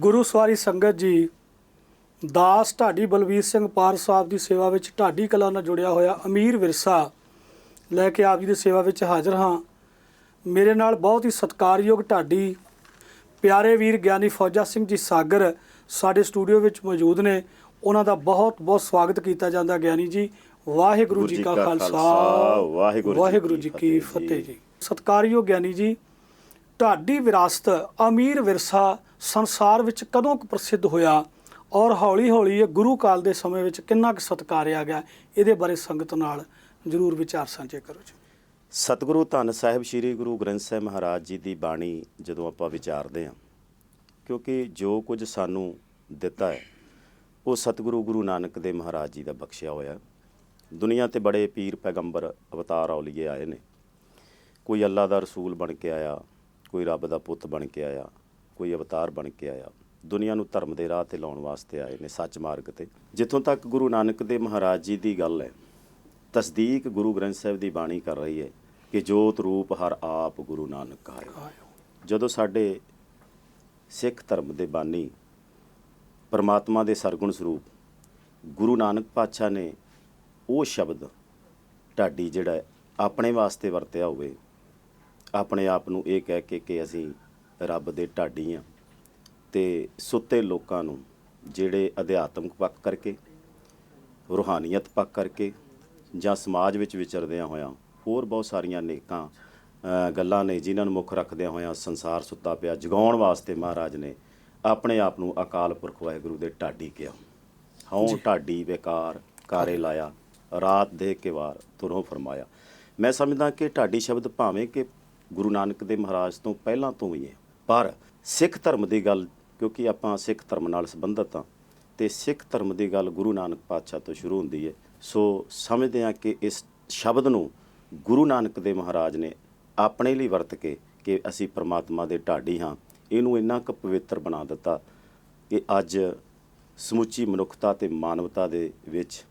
ਗੁਰੂ ਸਵਾਰੀ ਸੰਗਤ ਜੀ ਦਾਸ ਢਾਡੀ ਬਲਵੀਰ ਸਿੰਘ ਪਾਰ ਸਾਹਿਬ ਦੀ ਸੇਵਾ ਵਿੱਚ ਢਾਡੀ ਕਲਾ ਨਾਲ ਜੁੜਿਆ ਹੋਇਆ ਅਮੀਰ ਵਿਰਸਾ ਲੈ ਕੇ ਆਪ ਜੀ ਦੀ ਸੇਵਾ ਵਿੱਚ ਹਾਜ਼ਰ ਹਾਂ। ਮੇਰੇ ਨਾਲ ਬਹੁਤ ਹੀ ਸਤਿਕਾਰਯੋਗ ਢਾਡੀ ਪਿਆਰੇ ਵੀਰ ਗਿਆਨੀ ਫੌਜਾ ਸਿੰਘ ਜੀ ਸਾਗਰ ਸਾਡੇ ਸਟੂਡੀਓ ਵਿੱਚ ਮੌਜੂਦ ਨੇ। ਉਹਨਾਂ ਦਾ ਬਹੁਤ ਬਹੁਤ ਸਵਾਗਤ ਕੀਤਾ ਜਾਂਦਾ ਗਿਆਨੀ ਜੀ। ਵਾਹਿਗੁਰੂ ਜੀ ਕਾ ਖਾਲਸਾ। ਵਾਹਿਗੁਰੂ ਜੀ ਵਾਹਿਗੁਰੂ ਜੀ ਕੀ ਫਤਿਹ ਜੀ। ਸਤਿਕਾਰਯੋਗ ਗਿਆਨੀ ਜੀ ਢਾਡੀ ਵਿਰਾਸਤ ਅਮੀਰ ਵਿਰਸਾ ਸੰਸਾਰ ਵਿੱਚ ਕਦੋਂ ਕੁ ਪ੍ਰਸਿੱਧ ਹੋਇਆ ਔਰ ਹੌਲੀ ਹੌਲੀ ਇਹ ਗੁਰੂ ਕਾਲ ਦੇ ਸਮੇਂ ਵਿੱਚ ਕਿੰਨਾ ਕੁ ਸਤਿਕਾਰਿਆ ਗਿਆ, ਇਹਦੇ ਬਾਰੇ ਸੰਗਤ ਨਾਲ ਜਰੂਰ ਵਿਚਾਰ ਸਾਂਝੇ ਕਰੋ ਜੀ। ਸਤਿਗੁਰੂ ਧੰਨ ਸਾਹਿਬ ਸ੍ਰੀ ਗੁਰੂ ਗ੍ਰੰਥ ਸਾਹਿਬ ਮਹਾਰਾਜ ਜੀ ਦੀ ਬਾਣੀ ਜਦੋਂ ਆਪਾਂ ਵਿਚਾਰਦੇ ਹਾਂ, ਕਿਉਂਕਿ ਜੋ ਕੁਝ ਸਾਨੂੰ ਦਿੱਤਾ ਹੈ, ਉਹ ਸਤਿਗੁਰੂ ਗੁਰੂ ਨਾਨਕ ਦੇ ਮਹਾਰਾਜ ਜੀ ਦਾ ਬਖਸ਼ਿਆ ਹੋਇਆ ਦੁਨੀਆ ਤੇ ਬੜੇ ਪੀਰ ਪੈਗੰਬਰ ਅਵਤਾਰ ਔਲੀਏ ਆਏ ਨੇ। ਕੋਈ ਅੱਲਾ ਦਾ ਰਸੂਲ ਬਣ ਕੇ ਆਇਆ, ਕੋਈ ਰੱਬ ਦਾ ਪੁੱਤ ਬਣ ਕੇ ਆਇਆ ਕੋਈ ਅਵਤਾਰ ਬਣ ਕੇ ਆਇਆ। ਦੁਨੀਆ ਨੂੰ ਧਰਮ ਦੇ ਰਾਹ ਤੇ ਲਾਉਣ ਵਾਸਤੇ ਆਏ ਨੇ ਸੱਚ ਮਾਰਗ ਤੇ। ਜਿੱਥੋਂ ਤੱਕ ਗੁਰੂ ਨਾਨਕ ਦੇ ਮਹਾਰਾਜ ਜੀ ਦੀ ਗੱਲ ਹੈ, ਤਸਦੀਕ ਗੁਰੂ ਗ੍ਰੰਥ ਸਾਹਿਬ ਦੀ ਬਾਣੀ ਕਰ ਰਹੀ ਹੈ ਕਿ ਜੋਤ ਰੂਪ ਹਰ ਆਪ ਗੁਰੂ ਨਾਨਕ ਆਇਓ। ਜਦੋਂ ਸਾਡੇ ਸਿੱਖ ਧਰਮ ਦੇ ਬਾਨੀ ਪਰਮਾਤਮਾ ਦੇ ਸਰਗੁਣ ਸਰੂਪ ਗੁਰੂ ਨਾਨਕ ਪਾਤਸ਼ਾਹ ਨੇ ਉਹ ਸ਼ਬਦ ਢਾਡੀ ਜਿਹੜਾ ਆਪਣੇ ਵਾਸਤੇ ਵਰਤਿਆ ਹੋਵੇ, ਆਪਣੇ ਆਪ ਨੂੰ ਇਹ ਕਹਿ ਕੇ ਕਿ ਅਸੀਂ ਰੱਬ ਦੇ ਢਾਡੀ ਆ। ਤੇ ਸੁੱਤੇ ਲੋਕਾਂ ਨੂੰ ਜਿਹੜੇ ਅਧਿਆਤਮਿਕ ਪੱਖ ਕਰਕੇ ਰੂਹਾਨੀਅਤ ਪੱਖ ਕਰਕੇ ਜਾਂ ਸਮਾਜ ਵਿੱਚ ਵਿਚਰਦਿਆਂ ਹੋਇਆਂ ਹੋਰ ਬਹੁਤ ਸਾਰੀਆਂ ਨੇਕਾਂ ਗੱਲਾਂ ਨੇ ਜਿਨ੍ਹਾਂ ਨੂੰ ਮੁੱਖ ਰੱਖਦਿਆਂ ਹੋਇਆਂ ਸੰਸਾਰ ਸੁੱਤਾ ਪਿਆ। ਜਗਾਉਣ ਵਾਸਤੇ ਮਹਾਰਾਜ ਨੇ ਆਪਣੇ ਆਪ ਨੂੰ ਅਕਾਲ ਪੁਰਖ ਵਾਹਿਗੁਰੂ ਦੇ ਢਾਡੀ ਕਿਹਾ। ਹਉ ਢਾਡੀ ਵਿਕਾਰ ਕਾਰੇ ਲਾਇਆ ਰਾਤ ਦੇ ਕੇ ਵਾਰ ਤੁਰੋਂ ਫਰਮਾਇਆ। ਮੈਂ ਸਮਝਦਾ ਕਿ ਢਾਡੀ ਸ਼ਬਦ ਭਾਵੇਂ ਕਿ ਗੁਰੂ ਨਾਨਕ ਦੇ ਮਹਾਰਾਜ ਤੋਂ ਪਹਿਲਾਂ ਤੋਂ ਹੀ ਹੈ। ਪਰ ਸਿੱਖ ਧਰਮ ਦੀ ਗੱਲ, ਕਿਉਂਕਿ ਆਪਾਂ ਸਿੱਖ ਧਰਮ ਨਾਲ ਸੰਬੰਧਿਤ ਹਾਂ, ਤੇ ਸਿੱਖ ਧਰਮ ਦੀ ਗੱਲ ਗੁਰੂ ਨਾਨਕ ਪਾਤਸ਼ਾਹ ਤੋਂ ਸ਼ੁਰੂ ਹੁੰਦੀ ਹੈ। ਸੋ ਸਮਝਦੇ ਹਾਂ ਕਿ ਇਸ ਸ਼ਬਦ ਨੂੰ ਗੁਰੂ ਨਾਨਕ ਦੇ ਮਹਾਰਾਜ ਨੇ ਆਪਣੇ ਲਈ ਵਰਤ ਕੇ ਕਿ ਅਸੀਂ ਪ੍ਰਮਾਤਮਾ ਦੇ ਢਾਡੀ ਹਾਂ। ਇਹਨੂੰ ਇੰਨਾ ਕੁ ਪਵਿੱਤਰ ਬਣਾ ਦਿੱਤਾ ਕਿ ਅੱਜ ਸਮੁੱਚੀ ਮਨੁੱਖਤਾ ਤੇ ਮਾਨਵਤਾ ਦੇ ਵਿੱਚ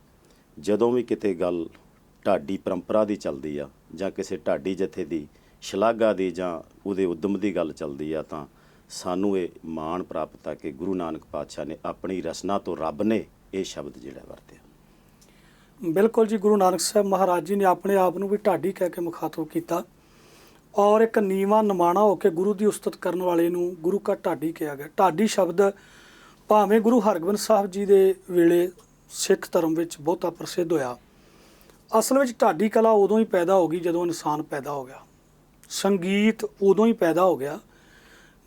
ਜਦੋਂ ਵੀ ਕਿਤੇ ਗੱਲ ਢਾਡੀ ਪਰੰਪਰਾ ਦੀ ਚੱਲਦੀ ਆ ਜਾਂ ਕਿਸੇ ਢਾਡੀ ਜਥੇ ਦੀ ਸ਼ਲਾਘਾ ਦੀ ਜਾਂ ਉਹਦੇ ਉਦਮ ਦੀ ਗੱਲ ਚੱਲਦੀ ਆ ਤਾਂ ਸਾਨੂੰ ਇਹ ਮਾਣ ਪ੍ਰਾਪਤ ਆ ਕਿ ਗੁਰੂ ਨਾਨਕ ਪਾਤਸ਼ਾਹ ਨੇ ਆਪਣੀ ਰਚਨਾ ਤੋਂ ਰੱਬ ਨੇ ਇਹ ਸ਼ਬਦ ਜਿਹੜਾ ਵਰਤਿਆ। ਬਿਲਕੁਲ ਜੀ, ਗੁਰੂ ਨਾਨਕ ਸਾਹਿਬ ਮਹਾਰਾਜ ਜੀ ਨੇ ਆਪਣੇ ਆਪ ਨੂੰ ਵੀ ਢਾਡੀ ਕਹਿ ਕੇ ਮੁਖਾਤਬ ਕੀਤਾ ਔਰ ਇੱਕ ਨੀਵਾ ਨਿਮਾਣਾ ਹੋ ਕੇ ਗੁਰੂ ਦੀ ਉਸਤਤ ਕਰਨ ਵਾਲੇ ਨੂੰ ਗੁਰੂ ਕਾ ਢਾਡੀ ਕਿਹਾ ਗਿਆ। ਢਾਡੀ ਸ਼ਬਦ ਭਾਵੇਂ ਗੁਰੂ ਹਰਗੋਬਿੰਦ ਸਾਹਿਬ ਜੀ ਦੇ ਵੇਲੇ ਸਿੱਖ ਧਰਮ ਵਿੱਚ ਬਹੁਤਾ ਪ੍ਰਸਿੱਧ ਹੋਇਆ, ਅਸਲ ਵਿੱਚ ਢਾਡੀ ਕਲਾ ਉਦੋਂ ਹੀ ਪੈਦਾ ਹੋ ਗਈ ਜਦੋਂ ਇਨਸਾਨ ਪੈਦਾ ਹੋ ਗਿਆ। ਸੰਗੀਤ ਉਦੋਂ ਹੀ ਪੈਦਾ ਹੋ ਗਿਆ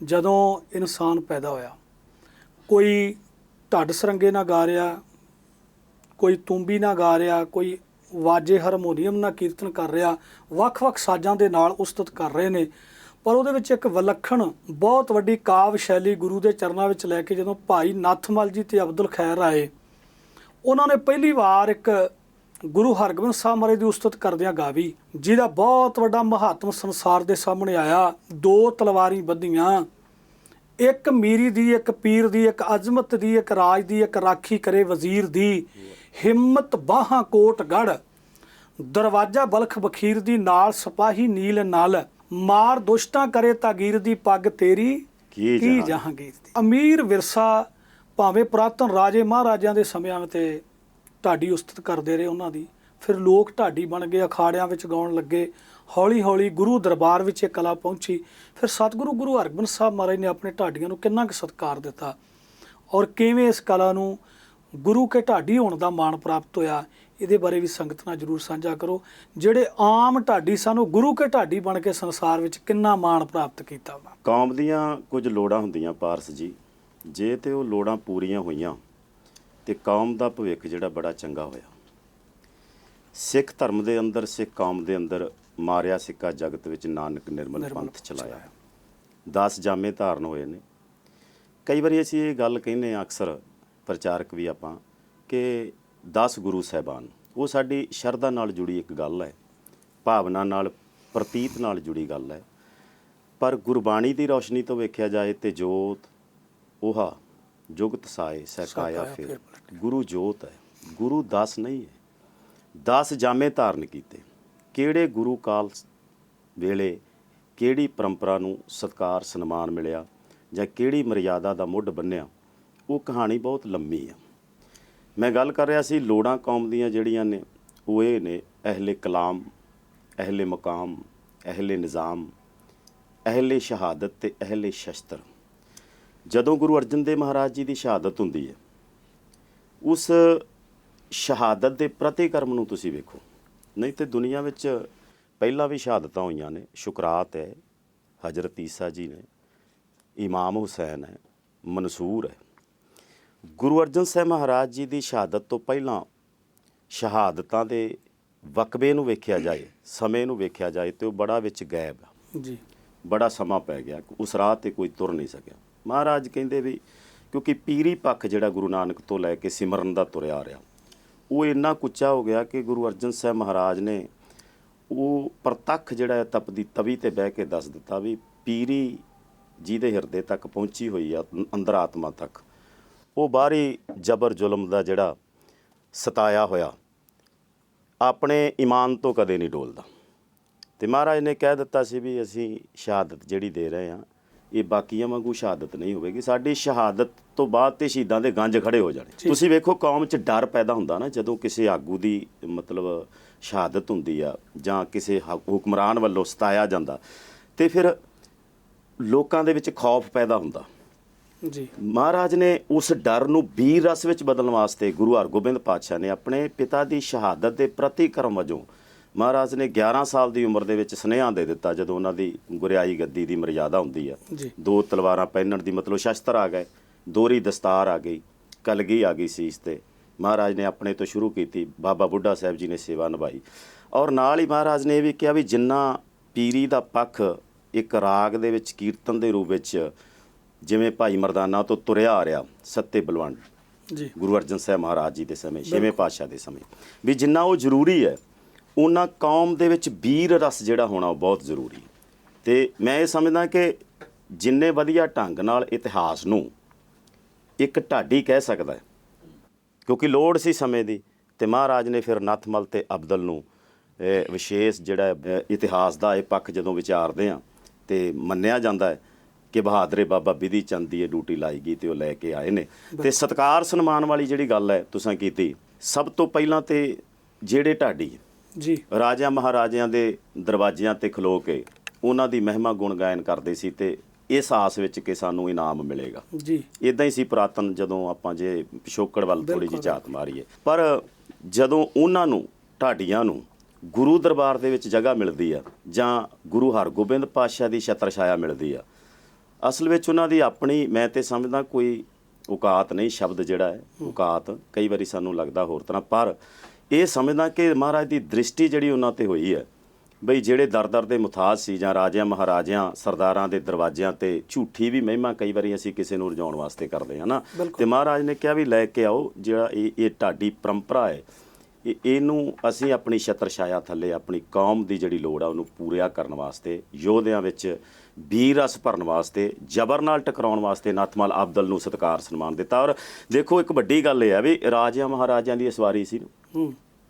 ਜਦੋਂ ਇਨਸਾਨ ਪੈਦਾ ਹੋਇਆ। ਕੋਈ ਢੱਡ ਸਰੰਗੇ ਨਾਲ ਗਾ ਰਿਹਾ, ਕੋਈ ਤੂੰਬੀ ਨਾਲ ਗਾ ਰਿਹਾ, ਕੋਈ ਵਾਜੇ ਹਾਰਮੋਨੀਅਮ ਨਾਲ ਕੀਰਤਨ ਕਰ ਰਿਹਾ, ਵੱਖ-ਵੱਖ ਸਾਜ਼ਾਂ ਦੇ ਨਾਲ ਉਸਤਤ ਕਰ ਰਹੇ ਨੇ। ਪਰ ਉਹਦੇ ਵਿੱਚ ਇੱਕ ਵਿਲੱਖਣ, ਬਹੁਤ ਵੱਡੀ ਕਾਵ ਸ਼ੈਲੀ ਗੁਰੂ ਦੇ ਚਰਨਾਂ ਵਿੱਚ ਲੈ ਕੇ ਜਦੋਂ ਭਾਈ ਨੱਥਮਲ ਜੀ ਤੇ ਅਬਦੁਲ ਖੈਰ ਆਏ, ਉਹਨਾਂ ਨੇ ਪਹਿਲੀ ਵਾਰ ਇੱਕ ਗੁਰੂ ਹਰਗੋਬਿੰਦ ਸਾਹਿਬ ਮਹਾਰਾਜ ਦੀ ਉਸਤਤ ਕਰਦਿਆਂ ਗਾਵੀ ਜਿਹਦਾ ਬਹੁਤ ਵੱਡਾ ਮਹਾਤਮ ਸੰਸਾਰ ਦੇ ਸਾਹਮਣੇ ਆਇਆ ਦੋ ਤਲਵਾਰੀ ਬੱਧੀਆਂ ਇੱਕ ਮੀਰੀ ਦੀ ਇੱਕ ਪੀਰ ਦੀ ਇੱਕ ਅਜ਼ਮਤ ਦੀ ਇੱਕ ਰਾਜ ਦੀ ਇੱਕ ਰਾਖੀ ਕਰੇ ਵਜ਼ੀਰ ਦੀ ਹਿੰਮਤ ਬਾਹਾਂ ਕੋਟ ਗੜ ਦਰਵਾਜ਼ਾ ਬਲਖ ਬਖੀਰ ਦੀ ਨਾਲ ਸਿਪਾਹੀ ਨੀਲ ਨਲ ਮਾਰ ਦੁਸ਼ਟਾਂ ਕਰੇ ਤਾਗੀਰ ਦੀ ਪੱਗ ਤੇਰੀ ਕੀ। ਜਹਾਂਗੀਰ ਦੀ ਅਮੀਰ ਵਿਰਸਾ ਭਾਵੇਂ ਪੁਰਾਤਨ ਰਾਜੇ ਮਹਾਰਾਜਿਆਂ ਦੇ ਸਮਿਆਂ ਤੇ ਢਾਡੀ ਉਸਤਤ ਕਰਦੇ ਰਹੇ ਉਹਨਾਂ ਦੀ। ਫਿਰ ਲੋਕ ਢਾਡੀ ਬਣ ਗਏ, ਅਖਾੜਿਆਂ ਵਿੱਚ ਗਾਉਣ ਲੱਗੇ। ਹੌਲੀ ਹੌਲੀ ਗੁਰੂ ਦਰਬਾਰ ਵਿੱਚ ਇਹ ਕਲਾ ਪਹੁੰਚੀ। ਫਿਰ ਸਤਿਗੁਰੂ ਗੁਰੂ ਹਰਗੋਬਿੰਦ ਸਾਹਿਬ ਮਹਾਰਾਜ ਨੇ ਆਪਣੇ ਢਾਡੀਆਂ ਨੂੰ ਕਿੰਨਾ ਕੁ ਸਤਿਕਾਰ ਦਿੱਤਾ। ਔਰ ਕਿਵੇਂ ਇਸ ਕਲਾ ਨੂੰ ਗੁਰੂ ਕੇ ਢਾਡੀ ਹੋਣ ਦਾ ਮਾਣ ਪ੍ਰਾਪਤ ਹੋਇਆ, ਇਹਦੇ ਬਾਰੇ ਵੀ ਸੰਗਤ ਨਾਲ ਜਰੂਰ ਸਾਂਝਾ ਕਰੋ। ਜਿਹੜੇ ਆਮ ਢਾਡੀ ਸਾਨੂੰ ਗੁਰੂ ਕੇ ਢਾਡੀ ਬਣ ਕੇ ਸੰਸਾਰ ਵਿੱਚ ਕਿੰਨਾ ਮਾਣ ਪ੍ਰਾਪਤ ਕੀਤਾ ਉਹਨਾਂ ਕੌਮ ਦੀਆਂ ਕੁਝ ਲੋੜਾਂ ਹੁੰਦੀਆਂ ਪਾਰਸ ਜੀ। ਜੇ ਤੇ ਉਹ ਲੋੜਾਂ ਪੂਰੀਆਂ ਹੋਈਆਂ ਤੇ ਕੌਮ ਦਾ ਭਵਿੱਖ ਜਿਹੜਾ ਬੜਾ ਚੰਗਾ ਹੋਇਆ। ਸਿੱਖ ਧਰਮ ਦੇ ਅੰਦਰ ਸਿੱਖ ਕੌਮ ਦੇ ਅੰਦਰ ਮਾਰਿਆ ਸਿੱਕਾ ਜਗਤ ਵਿੱਚ ਨਾਨਕ ਨਿਰਮਲ ਪੰਥ ਚਲਾਇਆ। 10 ਜਾਮੇ ਧਾਰਨ ਹੋਏ ਨੇ। ਕਈ ਵਾਰੀ ਅਸੀਂ ਇਹ ਗੱਲ ਕਹਿੰਦੇ ਆ ਅਕਸਰ ਪ੍ਰਚਾਰਕ ਵੀ ਆਪਾਂ ਕਿ 10 ਗੁਰੂ ਸਾਹਿਬਾਨ ਉਹ ਸਾਡੀ ਸ਼ਰਧਾ ਨਾਲ ਜੁੜੀ ਇੱਕ ਗੱਲ ਹੈ ਭਾਵਨਾ ਨਾਲ ਪ੍ਰਤੀਤ ਨਾਲ ਜੁੜੀ ਗੱਲ ਹੈ। ਪਰ ਗੁਰਬਾਣੀ ਦੀ ਰੌਸ਼ਨੀ ਤੋਂ ਵੇਖਿਆ ਜਾਏ ਤੇ ਜੋਤ ਉਹਾ ਜੁਗਤ ਸਾਏ ਸਕਾਇਆ ਫਿਰ। ਗੁਰੂ ਜੋਤ ਹੈ, ਗੁਰੂ 10 ਨਹੀਂ ਹੈ। 10 ਜਾਮੇ ਧਾਰਨ ਕੀਤੇ। ਕਿਹੜੇ ਗੁਰੂ ਕਾਲ ਵੇਲੇ ਕਿਹੜੀ ਪਰੰਪਰਾ ਨੂੰ ਸਤਕਾਰ, ਸਨਮਾਨ ਮਿਲਿਆ ਜਾਂ ਕਿਹੜੀ ਮਰਿਆਦਾ ਦਾ ਮੁੱਢ ਬੰਨਿਆ, ਉਹ ਕਹਾਣੀ ਬਹੁਤ ਲੰਮੀ ਆ ਮੈਂ ਗੱਲ ਕਰ ਰਿਹਾ ਸੀ ਲੋੜਾਂ ਕੌਮ ਦੀਆਂ ਜਿਹੜੀਆਂ ਨੇ, ਉਹ ਇਹ ਨੇ, ਅਹਲੇ ਕਲਾਮ, ਅਹਲੇ ਮਕਾਮ, ਅਹਲੇ ਨਿਜ਼ਾਮ, ਅਹਲੇ ਸ਼ਹਾਦਤ ਤੇ ਅਹਲੇ ਸ਼ਸਤਰ। ਜਦੋਂ ਗੁਰੂ ਅਰਜਨ ਦੇਵ ਮਹਾਰਾਜ ਜੀ ਦੀ ਸ਼ਹਾਦਤ ਹੁੰਦੀ ਹੈ ਉਸ ਸ਼ਹਾਦਤ ਦੇ ਪ੍ਰਤੀਕਰਮ ਨੂੰ ਤੁਸੀਂ ਵੇਖੋ। ਨਹੀਂ ਤੇ ਦੁਨੀਆ ਵਿੱਚ ਪਹਿਲਾਂ ਵੀ ਸ਼ਹਾਦਤਾਂ ਹੋਈਆਂ ਨੇ। ਸ਼ੁਕਰਾਤ ਹੈ ਹਜ਼ਰਤ ਈਸਾ ਜੀ ਨੇ ਇਮਾਮ ਹੁਸੈਨ ਹੈ ਮਨਸੂਰ ਹੈ। ਗੁਰੂ ਅਰਜਨ ਸਾਹਿਬ ਮਹਾਰਾਜ ਜੀ ਦੀ ਸ਼ਹਾਦਤ ਤੋਂ ਪਹਿਲਾਂ ਸ਼ਹਾਦਤਾਂ ਦੇ ਵਕਬੇ ਨੂੰ ਵੇਖਿਆ ਜਾਏ ਸਮੇਂ ਨੂੰ ਵੇਖਿਆ ਜਾਏ ਤੇ ਉਹ ਬੜਾ ਵਿੱਚ ਗਾਇਬ ਆ। ਜੀ। ਬੜਾ ਸਮਾਂ ਪੈ ਗਿਆ। ਉਸ ਰਾਹ ਤੇ ਕੋਈ ਤੁਰ ਨਹੀਂ ਸਕਿਆ। ਮਹਾਰਾਜ ਕਹਿੰਦੇ ਵੀ ਕਿਉਂਕਿ ਪੀਰੀ ਪੱਖ ਜਿਹੜਾ ਗੁਰੂ ਨਾਨਕ ਤੋਂ ਲੈ ਕੇ ਸਿਮਰਨ ਦਾ ਤੁਰਿਆ ਆ ਰਿਹਾ। ਉਹ ਇੰਨਾ ਕੁੱਚਾ ਹੋ ਗਿਆ ਕਿ ਗੁਰੂ ਅਰਜਨ ਸਾਹਿਬ ਮਹਾਰਾਜ ਨੇ ਉਹ ਪ੍ਰਤੱਖ ਜਿਹੜਾ ਹੈ ਤਪਦੀ ਤਵੀ ਤੇ ਬਹਿ ਕੇ ਦੱਸ ਦਿੱਤਾ ਵੀ ਪੀਰੀ ਜਿਹਦੇ ਹਿਰਦੇ ਤੱਕ ਪਹੁੰਚੀ ਹੋਈ ਆ ਅੰਦਰ ਆਤਮਾ ਤੱਕ। ਉਹ ਬਾਹਰੀ ਜ਼ਬਰ ਜ਼ੁਲਮ ਦਾ ਜਿਹੜਾ ਸਤਾਇਆ ਹੋਇਆ, ਆਪਣੇ ਈਮਾਨ ਤੋਂ ਕਦੇ ਨਹੀਂ ਡੋਲਦਾ। ਤੇ ਮਹਾਰਾਜ ਨੇ ਕਹਿ ਦਿੱਤਾ ਸੀ ਵੀ ਅਸੀਂ ਸ਼ਹਾਦਤ ਜਿਹੜੀ ਦੇ ਰਹੇ ਹਾਂ ਇਹ ਬਾਕੀਆਂ ਵਾਂਗੂ ਸ਼ਹਾਦਤ ਨਹੀਂ ਹੋਵੇਗੀ। ਸਾਡੀ ਸ਼ਹਾਦਤ ਤੋਂ ਬਾਅਦ ਤੇ ਸ਼ਹੀਦਾਂ ਦੇ ਗੰਜ ਖੜੇ ਹੋ ਜਾਣੇ। ਤੁਸੀਂ ਵੇਖੋ ਕੌਮ 'ਚ ਡਰ ਪੈਦਾ ਹੁੰਦਾ ਨਾ ਜਦੋਂ ਕਿਸੇ ਆਗੂ ਦੀ ਮਤਲਬ ਸ਼ਹਾਦਤ ਹੁੰਦੀ ਆ ਜਾਂ ਕਿਸੇ ਹੁਕਮਰਾਨ ਵੱਲੋਂ ਸਤਾਇਆ ਜਾਂਦਾ ਤੇ ਫਿਰ ਲੋਕਾਂ ਦੇ ਵਿੱਚ ਖੌਫ ਪੈਦਾ ਹੁੰਦਾ। ਜੀ। ਮਹਾਰਾਜ ਨੇ ਉਸ ਡਰ ਨੂੰ ਵੀਰ ਰਸ ਵਿੱਚ ਬਦਲਣ ਵਾਸਤੇ ਗੁਰੂ ਹਰਗੋਬਿੰਦ ਪਾਤਸ਼ਾਹ ਨੇ ਆਪਣੇ ਪਿਤਾ ਦੀ ਸ਼ਹਾਦਤ ਦੇ ਪ੍ਰਤੀਕਰਮ ਵਜੋਂ ਮਹਾਰਾਜ ਨੇ 11 ਸਾਲ ਦੀ ਉਮਰ ਦੇ ਵਿੱਚ ਸੁਨੇਹਾ ਦੇ ਦਿੱਤਾ ਜਦੋਂ ਉਹਨਾਂ ਦੀ ਗੁਰਿਆਈ ਗੱਦੀ ਦੀ ਮਰਜ਼ਾਦਾ ਹੁੰਦੀ ਆ। ਦੋ ਤਲਵਾਰਾਂ ਪਹਿਨਣ ਦੀ ਮਤਲਬ ਸ਼ਸਤਰ ਆ ਗਏ ਦੋਰੀ ਦਸਤਾਰ ਆ ਗਈ ਕਲਗੀ ਆ ਗਈ ਸੀ ਇਸ ਤੇ। ਮਹਾਰਾਜ ਨੇ ਆਪਣੇ ਤੋਂ ਸ਼ੁਰੂ ਕੀਤੀ ਬਾਬਾ ਬੁੱਢਾ ਸਾਹਿਬ ਜੀ ਨੇ ਸੇਵਾ ਨਿਭਾਈ। ਔਰ ਨਾਲ ਹੀ ਮਹਾਰਾਜ ਨੇ ਇਹ ਵੀ ਕਿਹਾ ਵੀ ਜਿੰਨਾ ਪੀਰੀ ਦਾ ਪੱਖ ਇੱਕ ਰਾਗ ਦੇ ਵਿੱਚ ਕੀਰਤਨ ਦੇ ਰੂਪ ਵਿੱਚ ਜਿਵੇਂ ਭਾਈ ਮਰਦਾਨਾ ਤੋਂ ਤੁਰਿਆ ਆ ਰਿਹਾ ਸੱਤੇ ਬਲਵੰਡ। ਜੀ। ਗੁਰੂ ਅਰਜਨ ਸਾਹਿਬ ਮਹਾਰਾਜ ਜੀ ਦੇ ਸਮੇਂ ਛੇਵੇਂ ਪਾਤਸ਼ਾਹ ਦੇ ਸਮੇਂ। ਵੀ ਜਿੰਨਾ ਉਹ ਜ਼ਰੂਰੀ ਹੈ ਉਹਨਾਂ ਕੌਮ ਦੇ ਵਿੱਚ ਵੀਰ ਰਸ ਜਿਹੜਾ ਹੋਣਾ ਉਹ ਬਹੁਤ ਜ਼ਰੂਰੀ ਤੇ ਮੈਂ ਇਹ ਸਮਝਦਾ ਕਿ ਜਿੰਨੇ ਵਧੀਆ ਢੰਗ ਨਾਲ ਇਤਿਹਾਸ ਨੂੰ ਇੱਕ ਢਾਡੀ ਕਹਿ ਸਕਦਾ ਕਿਉਂਕਿ ਲੋੜ ਸੀ ਸਮੇਂ ਦੀ ਤੇ ਮਹਾਰਾਜ ਨੇ ਫਿਰ ਨਥਮਲ ਤੇ ਅਬਦਲ ਨੂੰ ਇਹ ਵਿਸ਼ੇਸ਼ ਜਿਹੜਾ ਇਤਿਹਾਸ ਦਾ ਇਹ ਪੱਖ ਜਦੋਂ ਵਿਚਾਰਦੇ ਆ ਤੇ ਮੰਨਿਆ ਜਾਂਦਾ ਹੈ ਕਿ ਬਹਾਦਰੇ ਬਾਬਾ ਬਿਧੀ ਚੰਦ ਦੀ ਇਹ ਡਿਊਟੀ ਲਾਈ ਗਈ ਤੇ ਉਹ ਲੈ ਕੇ ਆਏ ਨੇ। ਤੇ ਸਤਕਾਰ ਸਨਮਾਨ ਵਾਲੀ ਜਿਹੜੀ ਗੱਲ ਹੈ ਤੁਸੀਂ ਕੀਤੀ ਸਭ ਤੋਂ ਪਹਿਲਾਂ ਤੇ ਜਿਹੜੇ ਢਾਡੀ ਜੀ। ਰਾਜਿਆਂ ਮਹਾਰਾਜਿਆਂ ਦੇ ਦਰਵਾਜ਼ਿਆਂ ਤੇ ਖਲੋ ਕੇ ਉਹਨਾਂ ਦੀ ਮਹਿਮਾ ਗੁਣ ਗਾਇਨ ਕਰਦੇ ਸੀ ਤੇ ਇਸ ਆਸ ਵਿੱਚ ਕਿ ਸਾਨੂੰ ਇਨਾਮ ਮਿਲੇਗਾ। ਜੀ। ਇਦਾਂ ਹੀ ਸੀ ਪੁਰਾਤਨ ਜਦੋਂ ਆਪਾਂ ਜੇ ਪਿਛੋਕੜ ਵੱਲ ਥੋੜੀ ਜਿਹੀ। ਝਾਤ ਮਾਰੀਏ। ਪਰ ਜਦੋਂ ਉਹਨਾਂ ਨੂੰ ਢਾਡੀਆਂ ਨੂੰ ਗੁਰੂ ਦਰਬਾਰ ਦੇ ਵਿੱਚ ਜਗ੍ਹਾ ਮਿਲਦੀ ਆ ਜਾਂ ਗੁਰੂ ਹਰਗੋਬਿੰਦ ਪਾਤਸ਼ਾਹ ਦੀ ਛਤਰ ਛਾਇਆ ਮਿਲਦੀ ਆ ਅਸਲ ਵਿੱਚ ਉਹਨਾਂ ਦੀ ਆਪਣੀ ਮੈਂ ਤੇ ਸਮਝਦਾ ਕੋਈ ਔਕਾਤ ਨਹੀਂ ਸ਼ਬਦ ਜਿਹੜਾ ਹੈ ਔਕਾਤ ਕਈ ਵਾਰੀ ਸਾਨੂੰ ਲੱਗਦਾ ਹੋਰ ਤਰ੍ਹਾਂ ਪਰ ਇਹ ਸਮਝਦਾ ਕਿ ਮਹਾਰਾਜ ਦੀ ਦ੍ਰਿਸ਼ਟੀ ਜਿਹੜੀ ਉਹਨਾਂ ਤੇ ਹੋਈ ਹੈ ਬਈ ਜਿਹੜੇ ਦਰ-ਦਰ ਦੇ ਮੁਥਾਜ ਸੀ ਜਾਂ ਰਾਜਿਆਂ ਮਹਾਰਾਜਿਆਂ ਸਰਦਾਰਾਂ ਦੇ ਦਰਵਾਜ਼ਿਆਂ ਤੇ ਝੂਠੀ ਵੀ ਮਹਿਮਾ ਕਈ ਵਾਰੀ ਅਸੀਂ ਕਿਸੇ ਨੂੰ ਰਜਾਉਣ ਵਾਸਤੇ ਕਰਦੇ ਹਾਂ ਨਾ। ਤੇ ਮਹਾਰਾਜ ਨੇ ਕਿਹਾ ਵੀ ਲੈ ਕੇ ਆਓ ਜਿਹੜਾ ਇਹ ਇਹ ਢਾਡੀ ਪਰੰਪਰਾ ਹੈ ਇਹ ਇਹਨੂੰ ਅਸੀਂ ਆਪਣੀ ਛਤਰ ਛਾਇਆ ਥੱਲੇ ਆਪਣੀ ਕੌਮ ਦੀ ਜਿਹੜੀ ਲੋੜ ਆ ਉਹਨੂੰ ਪੂਰਿਆ ਕਰਨ ਵਾਸਤੇ ਯੋਧਿਆਂ ਵਿੱਚ ਵੀਰ ਰਸ ਭਰਨ ਵਾਸਤੇ ਜ਼ਬਰ ਨਾਲ ਟਕਰਾਉਣ ਵਾਸਤੇ ਨਥਮਲ ਅਬਦਲ ਨੂੰ ਸਤਕਾਰ ਸਨਮਾਨ ਦਿੱਤਾ ਔਰ ਦੇਖੋ ਇੱਕ ਵੱਡੀ ਗੱਲ ਇਹ ਹੈ ਵੀ ਰਾਜਿਆਂ ਮਹਾਰਾਜਿਆਂ ਦੀ ਸਵਾਰੀ ਸੀ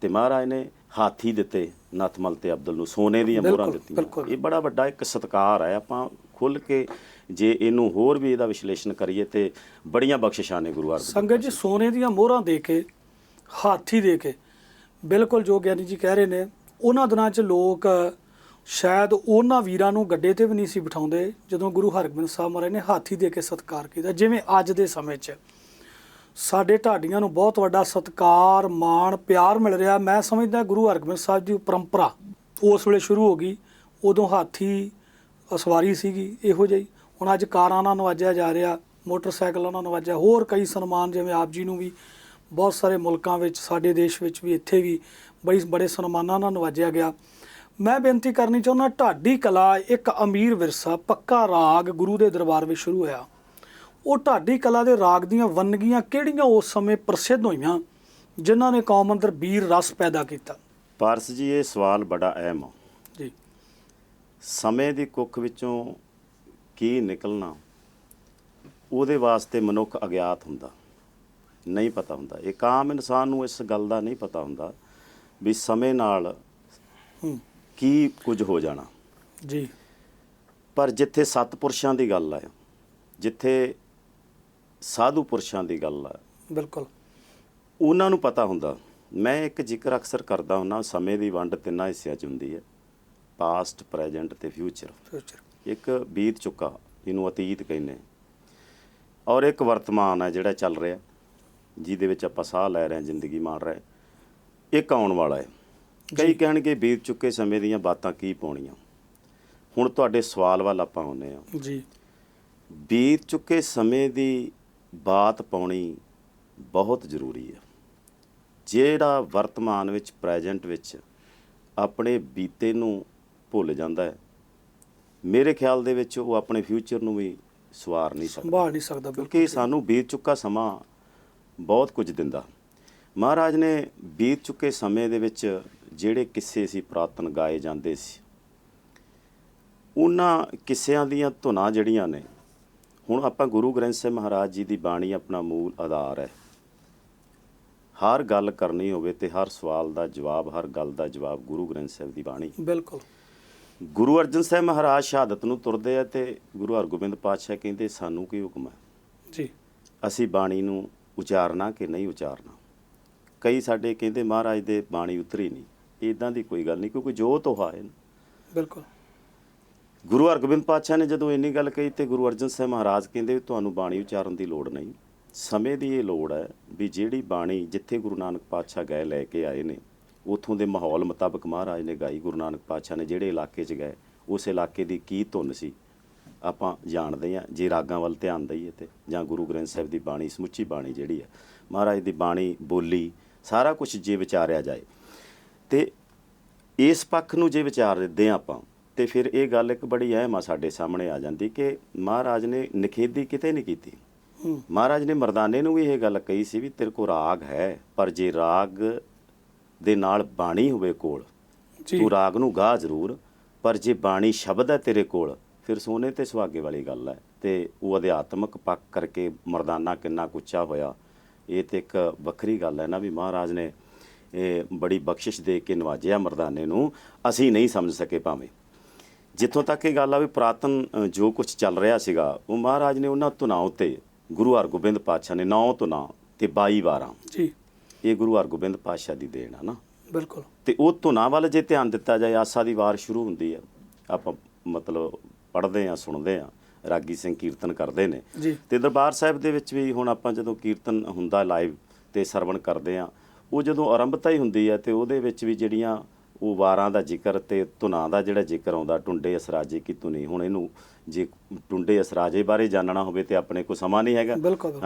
ਤੇ ਮਹਾਰਾਜ ਨੇ ਹਾਥੀ ਦਿੱਤੇ ਨਥਮਲ ਤੇ ਅਬਦੁਲ ਨੂੰ ਸੋਨੇ ਦੀਆਂ ਮੋਹਰਾਂ ਦਿੱਤੀਆਂ। ਇਹ ਬੜਾ ਵੱਡਾ ਇੱਕ ਸਤਕਾਰ ਹੈ। ਆਪਾਂ ਖੁੱਲ ਕੇ ਜੇ ਇਹਨੂੰ ਹੋਰ ਵੀ ਇਹਦਾ ਵਿਸ਼ਲੇਸ਼ਣ ਕਰੀਏ ਤੇ ਬੜੀਆਂ ਬਖਸ਼ਿਸ਼ਾਂ ਨੇ ਗੁਰੂ ਅਰਜਨ ਸੰਗਤ ਜੀ। ਸੋਨੇ ਦੀਆਂ ਮੋਹਰਾਂ ਦੇ ਕੇ ਹਾਥੀ ਦੇ ਕੇ ਬਿਲਕੁਲ ਜੋ ਗਿਆਨੀ ਜੀ ਕਹਿ ਰਹੇ ਨੇ ਉਹਨਾਂ ਦਿਨਾਂ 'ਚ ਲੋਕ ਸ਼ਾਇਦ ਉਹਨਾਂ ਵੀਰਾਂ ਨੂੰ ਗੱਡੇ ਤੇ ਵੀ ਨਹੀਂ ਸੀ ਬਿਠਾਉਂਦੇ ਜਦੋਂ ਗੁਰੂ ਹਰਗੋਬਿੰਦ ਸਾਹਿਬ ਮਹਾਰਾਜ ਨੇ ਹਾਥੀ ਦੇ ਕੇ ਸਤਕਾਰ ਕੀਤਾ ਜਿਵੇਂ ਅੱਜ ਦੇ ਸਮੇਂ 'ਚ। ਸਾਡੇ ਢਾਡੀਆਂ ਨੂੰ ਬਹੁਤ ਵੱਡਾ ਸਤਿਕਾਰ, ਮਾਣ, ਪਿਆਰ ਮਿਲ ਰਿਹਾ। ਮੈਂ ਸਮਝਦਾ ਗੁਰੂ ਹਰਗੋਬਿੰਦ ਸਾਹਿਬ ਦੀ ਪਰੰਪਰਾ ਉਸ ਵੇਲੇ ਸ਼ੁਰੂ ਹੋ ਗਈ। ਉਦੋਂ ਹਾਥੀ ਸਵਾਰੀ ਸੀਗੀ, ਇਹੋ ਜਿਹੀ। ਹੁਣ ਅੱਜ ਕਾਰਾਂ ਨਾਲ ਨਵਾਜਿਆ ਜਾ ਰਿਹਾ, ਮੋਟਰਸਾਈਕਲਾਂ ਨਾਲ ਨਵਾਜਿਆ, ਹੋਰ ਕਈ ਸਨਮਾਨ ਜਿਵੇਂ ਆਪ ਜੀ ਨੂੰ ਵੀ। ਬਹੁਤ ਸਾਰੇ ਮੁਲਕਾਂ ਵਿੱਚ, ਸਾਡੇ ਦੇਸ਼ ਵਿੱਚ ਵੀ, ਇੱਥੇ ਵੀ ਬੜੀ ਬੜੇ ਸਨਮਾਨਾਂ ਨਾਲ ਨਵਾਜਿਆ ਗਿਆ। ਮੈਂ ਬੇਨਤੀ ਕਰਨੀ ਚਾਹੁੰਦਾ, ਢਾਡੀ ਕਲਾ ਇੱਕ ਅਮੀਰ ਵਿਰਸਾ, ਪੱਕਾ ਰਾਗ ਗੁਰੂ ਦੇ ਦਰਬਾਰ ਵਿੱਚ ਸ਼ੁਰੂ ਹੋਇਆ। ਉਹ ਢਾਡੀ ਕਲਾ ਦੇ ਰਾਗ ਦੀਆਂ ਵੰਨਗੀਆਂ ਕਿਹੜੀਆਂ ਉਸ ਸਮੇਂ ਪ੍ਰਸਿੱਧ ਹੋਈਆਂ ਜਿਨ੍ਹਾਂ ਨੇ ਕੌਮ ਅੰਦਰ ਵੀਰ ਰਸ ਪੈਦਾ ਕੀਤਾ? ਪਾਰਸ ਜੀ ਇਹ ਸਵਾਲ ਬੜਾ ਅਹਿਮ ਆ। ਜੀ। ਸਮੇਂ ਦੀ ਕੁੱਖ ਵਿੱਚੋਂ ਕੀ ਨਿਕਲਣਾ ਉਹਦੇ ਵਾਸਤੇ ਮਨੁੱਖ ਅਗਿਆਤ ਹੁੰਦਾ ਨਹੀਂ ਪਤਾ ਹੁੰਦਾ। ਇੱਕ ਆਮ ਇਨਸਾਨ ਨੂੰ ਇਸ ਗੱਲ ਦਾ ਨਹੀਂ ਪਤਾ ਹੁੰਦਾ ਵੀ ਸਮੇਂ ਨਾਲ ਕੀ ਕੁਝ ਹੋ ਜਾਣਾ। ਜੀ। ਪਰ ਜਿੱਥੇ ਸਤਪੁਰਸ਼ਾਂ ਦੀ ਗੱਲ ਹੈ ਜਿੱਥੇ ਸਾਧੂ ਪੁਰਸ਼ਾਂ ਦੀ ਗੱਲ ਆ। ਬਿਲਕੁਲ। ਉਹਨਾਂ ਨੂੰ ਪਤਾ ਹੁੰਦਾ ਮੈਂ ਇੱਕ ਜ਼ਿਕਰ ਅਕਸਰ ਕਰਦਾ ਹੁੰਦਾ ਸਮੇਂ ਦੀ ਵੰਡ ਤਿੰਨਾਂ ਹਿੱਸਿਆਂ 'ਚ ਹੁੰਦੀ ਹੈ। ਪਾਸਟ ਪ੍ਰੈਜ਼ੈਂਟ ਤੇ ਫਿਊਚਰ ਫਿਊਚਰ ਇੱਕ ਬੀਤ ਚੁੱਕਾ ਇਹਨੂੰ ਅਤੀਤ ਕਹਿੰਦੇ ਔਰ ਇੱਕ ਵਰਤਮਾਨ ਹੈ ਜਿਹੜਾ ਚੱਲ ਰਿਹਾ ਜਿਹਦੇ ਵਿੱਚ ਆਪਾਂ ਸਾਹ ਲੈ ਰਹੇ ਹਾਂ ਜ਼ਿੰਦਗੀ ਮਾਣ ਰਹੇ। ਇੱਕ ਆਉਣ ਵਾਲਾ ਹੈ। ਕਈ ਕਹਿਣਗੇ ਬੀਤ ਚੁੱਕੇ ਸਮੇਂ ਦੀਆਂ ਬਾਤਾਂ ਕੀ ਪਾਉਣੀਆਂ। ਹੁਣ ਤੁਹਾਡੇ ਸਵਾਲ ਵੱਲ ਆਪਾਂ ਆਉਂਦੇ ਹਾਂ। ਜੀ। ਬੀਤ ਚੁੱਕੇ ਸਮੇਂ ਦੀ ਬਾਤ ਪਾਉਣੀ ਬਹੁਤ ਜ਼ਰੂਰੀ ਹੈ। ਜਿਹੜਾ ਵਰਤਮਾਨ ਵਿੱਚ ਪ੍ਰੈਜ਼ੈਂਟ ਵਿੱਚ ਆਪਣੇ ਬੀਤੇ ਨੂੰ ਭੁੱਲ ਜਾਂਦਾ ਹੈ ਮੇਰੇ ਖਿਆਲ ਦੇ ਵਿੱਚ ਉਹ ਆਪਣੇ ਫਿਊਚਰ ਨੂੰ ਵੀ ਸਵਾਰ ਨਹੀਂ ਸਕਦਾ। ਸੰਭਾਲ ਨਹੀਂ ਸਕਦਾ ਕਿਉਂਕਿ ਸਾਨੂੰ ਬੀਤ ਚੁੱਕਾ ਸਮਾਂ ਬਹੁਤ ਕੁਝ ਦਿੰਦਾ। ਮਹਾਰਾਜ ਨੇ ਬੀਤ ਚੁੱਕੇ ਸਮੇਂ ਦੇ ਵਿੱਚ ਜਿਹੜੇ ਕਿੱਸੇ ਸੀ ਪ੍ਰਾਤਨ ਗਾਏ ਜਾਂਦੇ ਸੀ ਉਹਨਾਂ ਕਿੱਸਿਆਂ ਦੀਆਂ ਧੁਨਾਂ ਜਿਹੜੀਆਂ ਨੇ ਹੁਣ ਆਪਾਂ ਗੁਰੂ ਗ੍ਰੰਥ ਸਾਹਿਬ ਮਹਾਰਾਜ ਜੀ ਦੀ ਬਾਣੀ ਆਪਣਾ ਮੂਲ ਆਧਾਰ ਹੈ। ਹਰ ਗੱਲ ਕਰਨੀ ਹੋਵੇ ਤੇ ਹਰ ਸਵਾਲ ਦਾ ਜਵਾਬ ਹਰ ਗੱਲ ਦਾ ਜਵਾਬ ਗੁਰੂ ਗ੍ਰੰਥ ਸਾਹਿਬ ਦੀ ਬਾਣੀ ਬਿਲਕੁਲ। ਗੁਰੂ ਅਰਜਨ ਸਾਹਿਬ ਮਹਾਰਾਜ ਸ਼ਹਾਦਤ ਨੂੰ ਤੁਰਦੇ ਆ ਤੇ ਗੁਰੂ ਹਰਗੋਬਿੰਦ ਪਾਤਸ਼ਾਹ ਕਹਿੰਦੇ ਸਾਨੂੰ ਕੀ ਹੁਕਮ ਹੈ? ਜੀ। ਅਸੀਂ ਬਾਣੀ ਨੂੰ ਉਚਾਰਨਾ ਕਿ ਨਹੀਂ ਉਚਾਰਨਾ? ਕਈ ਸਾਡੇ ਕਹਿੰਦੇ ਮਹਾਰਾਜ ਦੇ ਬਾਣੀ ਉਤਰੀ ਨਹੀਂ। ਇਦਾਂ ਦੀ ਕੋਈ ਗੱਲ ਨਹੀਂ ਕਿਉਂਕਿ ਜੋ ਤੋਹਾ ਹੈ। ਬਿਲਕੁਲ। ਗੁਰੂ ਹਰਗੋਬਿੰਦ ਪਾਤਸ਼ਾਹ ਨੇ ਜਦੋਂ ਇੰਨੀ ਗੱਲ ਕਹੀ ਤੇ ਗੁਰੂ ਅਰਜਨ ਸਾਹਿਬ ਮਹਾਰਾਜ ਕਹਿੰਦੇ ਵੀ ਤੁਹਾਨੂੰ ਬਾਣੀ ਉਚਾਰਨ ਦੀ ਲੋੜ ਨਹੀਂ। ਸਮੇਂ ਦੀ ਇਹ ਲੋੜ ਹੈ ਵੀ ਜਿਹੜੀ ਬਾਣੀ ਜਿੱਥੇ ਗੁਰੂ ਨਾਨਕ ਪਾਤਸ਼ਾਹ ਗਏ ਲੈ ਕੇ ਆਏ ਨੇ, ਉਥੋਂ ਦੇ ਮਾਹੌਲ ਮੁਤਾਬਕ ਮਹਾਰਾਜ ਨੇ ਗਾਈ ਗੁਰੂ ਨਾਨਕ ਪਾਤਸ਼ਾਹ ਨੇ ਜਿਹੜੇ ਇਲਾਕੇ 'ਚ ਗਏ, ਉਸ ਇਲਾਕੇ ਦੀ ਕੀ ਧੁਨ ਸੀ, ਆਪਾਂ ਜਾਣਦੇ ਹਾਂ, ਜੇ ਰਾਗਾਂ ਵੱਲ ਧਿਆਨ ਦਈਏ ਤੇ, ਜਾਂ ਗੁਰੂ ਗ੍ਰੰਥ ਸਾਹਿਬ ਦੀ ਬਾਣੀ, ਸਮੁੱਚੀ ਬਾਣੀ ਜਿਹੜੀ ਹੈ, ਮਹਾਰਾਜ ਦੀ ਬਾਣੀ, ਬੋਲੀ, ਸਾਰਾ ਕੁਝ ਜੇ ਵਿਚਾਰਿਆ ਜਾਏ। ਤੇ ਇਸ ਪੱਖ ਨੂੰ ਜੇ ਵਿਚਾਰ ਦਿੰਦੇ ਹਾਂ ਆਪਾਂ ਤੇ ਫਿਰ ਇਹ ਗੱਲ ਇੱਕ ਬੜੀ ਅਹਿਮ ਆ ਸਾਡੇ ਸਾਹਮਣੇ ਆ ਜਾਂਦੀ ਕਿ ਮਹਾਰਾਜ ਨੇ ਨਿਖੇਧੀ ਕਿਤੇ ਨਹੀਂ ਕੀਤੀ। ਮਹਾਰਾਜ ਨੇ ਮਰਦਾਨੇ ਨੂੰ ਵੀ ਇਹ ਗੱਲ ਕਹੀ ਸੀ ਵੀ ਤੇਰੇ ਕੋਲ ਰਾਗ ਹੈ ਪਰ ਜੇ ਰਾਗ ਦੇ ਨਾਲ ਬਾਣੀ ਹੋਵੇ ਕੋਲ ਤੂੰ ਰਾਗ ਨੂੰ ਗਾ ਜ਼ਰੂਰ ਪਰ ਜੇ ਬਾਣੀ ਸ਼ਬਦ ਹੈ ਤੇਰੇ ਕੋਲ ਫਿਰ ਸੋਨੇ ਤੇ ਸੁਹਾਗੇ ਵਾਲੀ ਗੱਲ ਹੈ। ਤੇ ਉਹ ਅਧਿਆਤਮਕ ਪੱਖ ਕਰਕੇ ਮਰਦਾਨਾ ਕਿੰਨਾ ਕੁੱਚਾ ਹੋਇਆ ਇਹ ਤੇ ਇੱਕ ਵੱਖਰੀ ਗੱਲ ਹੈ ਨਾ ਵੀ ਮਹਾਰਾਜ ਨੇ ਇਹ ਬੜੀ ਬਖਸ਼ਿਸ਼ ਦੇ ਕੇ ਨਵਾਜਿਆ ਮਰਦਾਨੇ ਨੂੰ ਅਸੀਂ ਨਹੀਂ ਸਮਝ ਸਕੇ ਭਾਵੇਂ। ਜਿੱਥੋਂ ਤੱਕ ਇਹ ਗੱਲ ਆ ਵੀ ਪ੍ਰਾਤਨ ਜੋ ਕੁਝ ਚੱਲ ਰਿਹਾ ਸੀਗਾ ਉਹ ਮਹਾਰਾਜ ਨੇ ਉਹਨਾਂ ਧੁਨਾਂ ਉੱਤੇ ਗੁਰੂ ਹਰਗੋਬਿੰਦ ਪਾਤਸ਼ਾਹ ਨੇ 9 ਧੁਨਾਂ ਤੇ 22 ਵਾਰਾਂ ਜੀ। ਇਹ ਗੁਰੂ ਹਰਗੋਬਿੰਦ ਪਾਤਸ਼ਾਹ ਦੀ ਦੇਣ ਆ ਨਾ। ਬਿਲਕੁਲ। ਤੇ ਉਹ ਧੁਨਾਂ ਵੱਲ ਜੇ ਧਿਆਨ ਦਿੱਤਾ ਜਾਏ ਆਸਾ ਦੀ ਵਾਰ ਸ਼ੁਰੂ ਹੁੰਦੀ ਹੈ ਆਪਾਂ ਮਤਲਬ ਪੜ੍ਹਦੇ ਆ ਸੁਣਦੇ ਆ ਰਾਗੀ ਸਿੰਘ ਕੀਰਤਨ ਕਰਦੇ ਨੇ। ਤੇ ਦਰਬਾਰ ਸਾਹਿਬ ਦੇ ਵਿੱਚ ਵੀ ਹੁਣ ਆਪਾਂ ਜਦੋਂ ਕੀਰਤਨ ਹੁੰਦਾ ਲਾਈਵ ਤੇ ਸਰਵਣ ਕਰਦੇ ਆ ਉਹ ਜਦੋਂ ਆਰੰਭਤਾ ਹੀ ਹੁੰਦੀ ਹੈ ਤੇ ਉਹਦੇ ਵਿੱਚ ਵੀ ਜਿਹੜੀਆਂ ਉਹ ਵਾਰਾਂ ਦਾ ਜ਼ਿਕਰ ਤੇ ਧੁਨਾਂ ਦਾ ਜਿਹੜਾ ਜ਼ਿਕਰ ਆਉਂਦਾ ਟੁੰਡੇ ਅਸਰਾਜੇ ਕੀ ਧੁਨੀ। ਹੁਣ ਇਹਨੂੰ ਜੇ ਟੁੰਡੇ ਅਸਰਾਜੇ ਬਾਰੇ ਜਾਣਨਾ ਹੋਵੇ ਤੇ ਆਪਣੇ ਕੋਲ ਸਮਾਂ ਨਹੀਂ ਹੈਗਾ।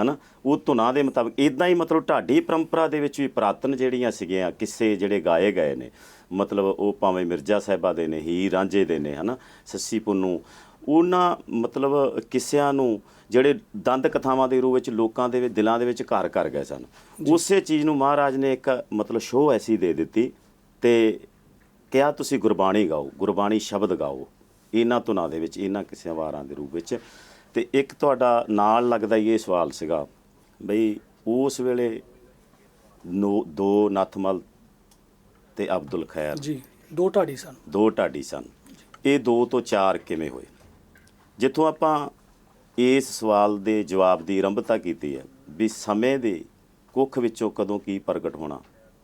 ਹਨਾ? ਉਹ ਧੁਨਾਂ ਦੇ ਮੁਤਾਬਕ ਇਦਾਂ ਹੀ ਮਤਲਬ ਢਾਡੀ ਪਰੰਪਰਾ ਦੇ ਵਿੱਚ ਵੀ ਪ੍ਰਾਤਨ ਜਿਹੜੀਆਂ ਸੀਗੀਆਂ ਕਿੱਸੇ ਜਿਹੜੇ ਗਾਏ ਗਏ ਨੇ। ਮਤਲਬ ਉਹ ਭਾਵੇਂ ਮਿਰਜ਼ਾ ਸਾਹਿਬਾ ਦੇ ਨੇ ਹੀਰ ਰਾਂਝੇ ਦੇ ਨੇ ਹਨਾ? ਸੱਸੀ ਪੁੰਨੂ ਉਹਨਾਂ ਮਤਲਬ ਕਿੱਸਿਆਂ ਨੂੰ ਜਿਹੜੇ ਦੰਦ ਕਥਾਵਾਂ ਦੇ ਰੂਪ ਵਿੱਚ ਲੋਕਾਂ ਦੇ ਦਿਲਾਂ ਦੇ ਵਿੱਚ ਘਰ ਕਰ ਗਏ ਸਨ। ਉਸੇ ਚੀਜ਼ ਨੂੰ ਮਹਾਰਾਜ ਨੇ ਇੱਕ ਮਤਲਬ ਸ਼ੋਅ ਐਸੀ ਦੇ ਦਿੱਤੀ ਤੇ ਕਿਹਾ ਤੁਸੀਂ ਗੁਰਬਾਣੀ ਗਾਓ? ਗੁਰਬਾਣੀ ਸ਼ਬਦ ਗਾਓ। ਇਹਨਾਂ ਧੁਨਾਂ ਦੇ ਵਿੱਚ ਇਹਨਾਂ ਕਿਸੇ ਵਾਰਾਂ ਦੇ ਰੂਪ ਵਿੱਚ। ਤੇ ਇੱਕ ਤੁਹਾਡਾ ਨਾਲ ਲੱਗਦਾ ਇਹ ਸਵਾਲ ਸੀਗਾ ਬਈ ਉਸ ਵੇਲੇ ਨੋ- ਦੋ ਨਥਮਲ ਤੇ ਅਬਦੁਲ ਖੈਰ। ਜੀ ਦੋ ਢਾਡੀ ਸਨ। ਦੋ ਢਾਡੀ ਸਨ। ਇਹ ਦੋ ਤੋਂ ਚਾਰ ਕਿਵੇਂ ਹੋਏ? ਜਿੱਥੋਂ ਆਪਾਂ ਇਸ ਸਵਾਲ ਦੇ ਜਵਾਬ ਦੀ ਆਰੰਭਤਾ ਕੀਤੀ ਹੈ ਵੀ ਸਮੇਂ ਦੇ ਕੁੱਖ ਵਿੱਚੋਂ ਕਦੋਂ ਕੀ ਪ੍ਰਗਟ ਹੋਣਾ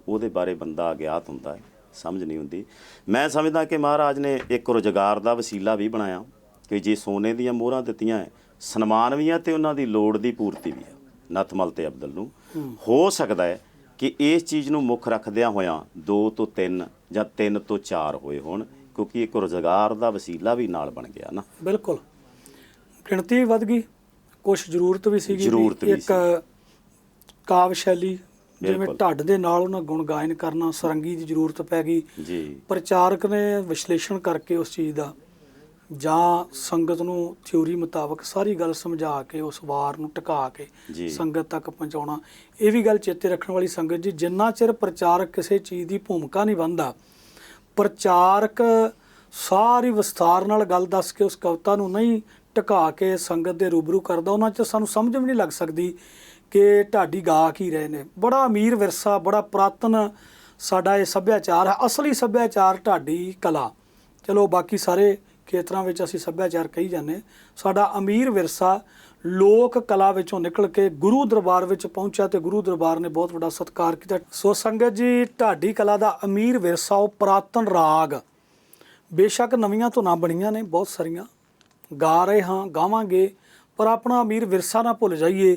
ਉਹਦੇ ਬਾਰੇ ਬੰਦਾ ਅਗਿਆਤ ਹੁੰਦਾ ਹੈ। ਸਮਝ ਨਹੀਂ ਹੁੰਦੀ। ਮੈਂ ਸਮਝਦਾ ਕਿ ਮਹਾਰਾਜ ਨੇ ਇੱਕ ਰੁਜ਼ਗਾਰ ਦਾ ਵਸੀਲਾ ਵੀ ਬਣਾਇਆ ਕਿ ਜੇ ਸੋਨੇ ਦੀਆਂ ਮੋਹਰਾਂ ਦਿੱਤੀਆਂ ਹੈ ਸਨਮਾਨ ਵੀ ਹੈ ਤੇ ਉਹਨਾਂ ਦੀ ਲੋੜ ਦੀ ਪੂਰਤੀ ਵੀ ਹੈ ਨਥਮਲ ਤੇ ਅਬਦੁਲ ਨੂੰ। ਹੋ ਸਕਦਾ ਹੈ ਕਿ ਇਸ ਚੀਜ਼ ਨੂੰ ਮੁੱਖ ਰੱਖਦਿਆਂ ਹੋਇਆਂ 2 ਤੋਂ 3 ਜਾਂ 3 ਤੋਂ 4 ਹੋਏ ਹੋਣ ਕਿਉਂਕਿ ਇੱਕ ਰੁਜ਼ਗਾਰ ਦਾ ਵਸੀਲਾ ਵੀ ਨਾਲ ਬਣ ਗਿਆ ਨਾ। ਬਿਲਕੁਲ। ਗਿਣਤੀ ਵੱਧ ਗਈ ਕੁਝ ਜ਼ਰੂਰਤ ਵੀ ਸੀਗੀ ਇੱਕ ਕਾਵ ਸ਼ੈਲੀ ਜਿਵੇਂ। ਢੱਡ ਦੇ ਨਾਲ ਉਹਨਾਂ ਗੁਣ ਗਾਇਨ ਕਰਨਾ ਸਰੰਗੀ ਦੀ ਜ਼ਰੂਰਤ ਪੈ ਗਈ ਜੀ ਪ੍ਰਚਾਰਕ ਨੇ ਵਿਸ਼ਲੇਸ਼ਣ ਕਰਕੇ ਉਸ ਚੀਜ਼ ਦਾ ਜਾਂ ਸੰਗਤ ਨੂੰ ਥਿਉਰੀ ਮੁਤਾਬਕ ਸਾਰੀ ਗੱਲ ਸਮਝਾ ਕੇ ਉਸ ਵਾਰ ਨੂੰ ਟਿਕਾ ਕੇ। ਸੰਗਤ ਤੱਕ ਪਹੁੰਚਾਉਣਾ ਇਹ ਵੀ ਗੱਲ ਚੇਤੇ ਰੱਖਣ ਵਾਲੀ ਸੰਗਤ ਜੀ ਜਿੰਨਾ ਚਿਰ ਪ੍ਰਚਾਰਕ ਕਿਸੇ ਚੀਜ਼ ਦੀ ਭੂਮਿਕਾ ਨਹੀਂ ਬੰਦਾ ਪ੍ਰਚਾਰਕ ਸਾਰੀ ਵਿਸਥਾਰ ਨਾਲ ਗੱਲ ਦੱਸ ਕੇ ਉਸ ਕਵਿਤਾ ਨੂੰ ਨਹੀਂ ਟਿਕਾ ਕੇ ਸੰਗਤ ਦੇ ਰੂਬਰੂ ਕਰਦਾ ਉਹਨਾਂ 'ਚ ਸਾਨੂੰ ਸਮਝ ਵੀ ਨਹੀਂ ਲੱਗ ਸਕਦੀ ਕਿ ਢਾਡੀ ਗਾ ਕੀ ਰਹੇ ਨੇ। ਬੜਾ ਅਮੀਰ ਵਿਰਸਾ, ਬੜਾ ਪੁਰਾਤਨ ਸਾਡਾ ਇਹ ਸੱਭਿਆਚਾਰ ਹੈ, ਅਸਲੀ ਸੱਭਿਆਚਾਰ ਢਾਡੀ ਕਲਾ। ਚਲੋ ਬਾਕੀ ਸਾਰੇ ਖੇਤਰਾਂ ਵਿੱਚ ਅਸੀਂ ਸੱਭਿਆਚਾਰ ਕਹੀ ਜਾਂਦੇ ਸਾਡਾ ਅਮੀਰ ਵਿਰਸਾ ਲੋਕ ਕਲਾ ਵਿੱਚੋਂ ਨਿਕਲ ਕੇ ਗੁਰੂ ਦਰਬਾਰ ਵਿੱਚ ਪਹੁੰਚਿਆ ਤੇ ਗੁਰੂ ਦਰਬਾਰ ਨੇ ਬਹੁਤ ਵੱਡਾ ਸਤਿਕਾਰ ਕੀਤਾ। ਸੋ ਸੰਗਤ ਜੀ, ਢਾਡੀ ਕਲਾ ਦਾ ਅਮੀਰ ਵਿਰਸਾ, ਉਹ ਪੁਰਾਤਨ ਰਾਗ। ਬੇਸ਼ੱਕ ਨਵੀਆਂ ਧੁਨਾਂ ਬਣੀਆਂ ਨੇ, ਬਹੁਤ ਸਾਰੀਆਂ। ਗਾ ਰਹੇ ਹਾਂ, ਗਾਵਾਂਗੇ, ਪਰ ਆਪਣਾ ਅਮੀਰ ਵਿਰਸਾ ਨਾ ਭੁੱਲ ਜਾਈਏ।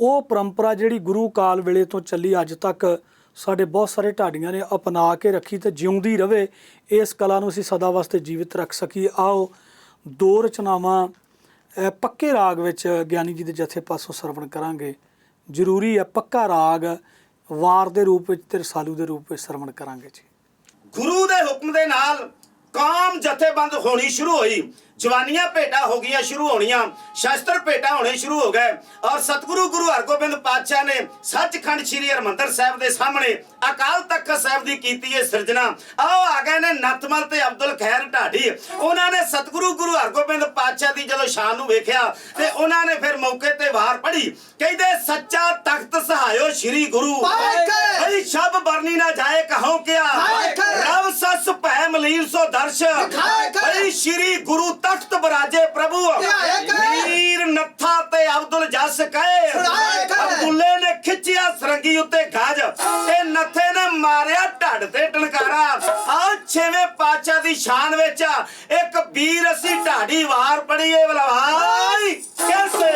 ਉਹ ਪਰੰਪਰਾ ਜਿਹੜੀ ਗੁਰੂ ਕਾਲ ਵੇਲੇ ਤੋਂ ਚੱਲੀ ਅੱਜ ਤੱਕ ਸਾਡੇ ਬਹੁਤ ਸਾਰੇ ਢਾਡੀਆਂ ਨੇ ਅਪਣਾ ਕੇ ਰੱਖੀ ਤੇ ਜਿਉਂਦੀ ਰਵੇ, ਇਸ ਕਲਾ ਨੂੰ ਅਸੀਂ ਸਦਾ ਵਾਸਤੇ ਜੀਵਿਤ ਰੱਖ ਸਕੀਏ। ਆਓ, ਦੋ ਰਚਨਾਵਾਂ ਪੱਕੇ ਰਾਗ ਵਿੱਚ ਗਿਆਨੀ ਜੀ ਦੇ ਜਥੇ ਪਾਸੋਂ ਸਰਵਣ ਕਰਾਂਗੇ। ਜ਼ਰੂਰੀ ਹੈ ਪੱਕਾ ਰਾਗ ਵਾਰ ਦੇ ਰੂਪ ਵਿੱਚ ਤੇ ਰਸਾਲੂ ਦੇ ਰੂਪ ਵਿੱਚ ਸਰਵਣ ਕਰਾਂਗੇ ਜੀ। ਗੁਰੂ ਦੇ ਹੁਕਮ ਦੇ ਨਾਲ ਕਾਮ ਜਥੇਬੰਦ ਹੋਣੀ ਸ਼ੁਰੂ ਹੋਈ। ਜਵਾਨੀਆਂ ਭੇਟਾ ਹੋ ਗਈਆਂ ਸ਼ੁਰੂ ਹੋਣੀਆਂ। ਸ਼ਸਤਰ ਭੇਟਾ ਹੋਣੇ ਸ਼ੁਰੂ ਹੋ ਗਏ। ਔਰ ਸਤਿਗੁਰੂ ਗੁਰੂ ਹਰਗੋਬਿੰਦ ਪਾਤਸ਼ਾਹ ਨੇ ਸੱਚਖੰਡ ਸ੍ਰੀ ਹਰਮੰਦਰ ਸਾਹਿਬ ਦੇ ਸਾਹਮਣੇ ਅਕਾਲ ਤਖਤ ਸਾਹਿਬ ਦੀ ਕੀਤੀ ਹੈ ਸਿਰਜਣਾ। ਆਓ ਆ ਗਏ ਨੇ ਨਤਮਲ ਤੇ ਅਬਦੁਲ ਖੈਰ ਢਾਡੀ। ਉਹਨਾਂ ਨੇ ਸਤਿਗੁਰੂ ਗੁਰੂ ਹਰਗੋਬਿੰਦ ਪਾਤਸ਼ਾਹ ਦੀ ਜਦੋਂ ਸ਼ਾਨ ਨੂੰ ਵੇਖਿਆ ਤੇ ਉਹਨਾਂ ਨੇ ਫਿਰ ਮੌਕੇ ਤੇ ਵਾਰ ਪੜੀ ਕਹਿੰਦੇ ਸੱਚਾ ਤਖਤ ਸਹਾਇਓ ਸ੍ਰੀ ਗੁਰੂ। ਭਈ ਸ਼ਬ ਬਰਨੀ ਨਾ ਜਾਏ ਕਹੋ ਕਿਆ। ਰਵ ਸਸ ਭੈ ਮਲੀਨ ਸੋ ਦਰਸ਼। ਭਈ ਸ੍ਰੀ ਗੁਰੂ ਤਖਤ ਬਰਾਜੇ ਪ੍ਰਭੂ। ਮੀਰ ਨੱਥਾ ਤੇ ਅਬਦੁਲ ਜਸ ਕਹੇ। ਅਬਦੁੱਲੇ ਨੇ ਖਿੱਚਿਆ ਸਰੰਗੀ ਉੱਤੇ ਗਾਜ। ਤੇ ਨੱਥੇ ਨੇ ਮਾਰਿਆ ਢੱਡ ਤੇ ਟਣਕਾਰਾ। ਆ ਛੇਵੇਂ ਪਾਤਸ਼ਾਹ ਦੀ ਸ਼ਾਨ ਵਿੱਚ ਇੱਕ ਵੀਰ ਅਸੀਂ ਢਾਡੀ ਵਾਰ ਪੜੀਏ ਬਲਵਾਈ ਕੈਸੇ?